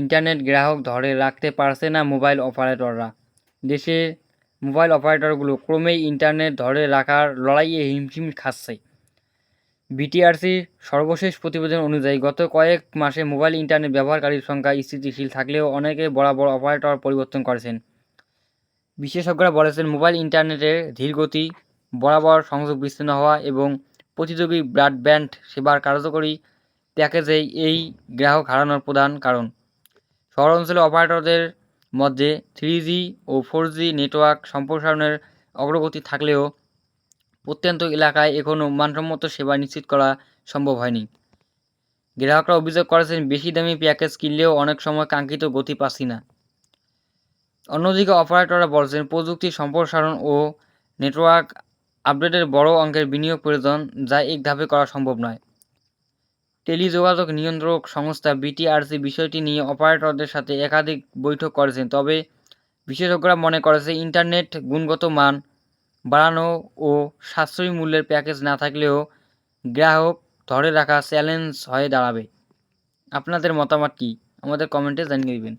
Internet গ্রাহক ধরে রাখতে পারছে না মোবাইল অপারেটররা। দেশে মোবাইল অপারেটরগুলো ক্রমেই ইন্টারনেট ধরে রাখার লড়াইয়ে হিমশিম খাচ্ছে। বিটিআরসি সর্বশেষ প্রতিবেদন অনুযায়ী, গত কয়েক মাসে মোবাইল ইন্টারনেট ব্যবহারকারীর সংখ্যা স্থিতিশীল থাকলেও অনেকে বরাবর অপারেটর পরিবর্তন করেছেন। বিশেষজ্ঞরা বলেছেন, মোবাইল ইন্টারনেটের ধীরগতি, বরাবর সংযোগ বিচ্ছিন্ন হওয়া এবং প্রতিযোগী ব্রডব্যান্ড সেবার কার্যকরী প্যাকেজেই এই গ্রাহক হারানোর প্রধান কারণ। শহর অঞ্চলে অপারেটরদের মধ্যে থ্রি জি ও ফোর জি নেটওয়ার্ক সম্প্রসারণের অগ্রগতি থাকলেও প্রত্যন্ত এলাকায় এখনও মানসম্মত সেবা নিশ্চিত করা সম্ভব হয়নি। গ্রাহকরা অভিযোগ করেছেন, বেশি দামি প্যাকেজ কিনলেও অনেক সময় কাঙ্ক্ষিত গতি পাচ্ছি না। অন্যদিকে অপারেটররা বলছেন প্রযুক্তির সম্প্রসারণ ও নেটওয়ার্ক আপডেটের বড় অঙ্কের বিনিয়োগ প্রয়োজন, যা এক ধাপে করা সম্ভব নয়। টেলিযোগাযোগ নিয়ন্ত্রক সংস্থা বিটিআরসি বিষয়টি নিয়ে অপারেটরদের সাথে একাধিক বৈঠক করেছেন, তবে বিশেষজ্ঞরা মনে করেছে ইন্টারনেট গুণগত মান বাড়ানো ও সাশ্রয়ী মূল্যের প্যাকেজ না থাকলেও গ্রাহক ধরে রাখা চ্যালেঞ্জ হয়ে দাঁড়াবে। আপনাদের মতামত কী? আমাদের কমেন্টে জানিয়ে দিবেন।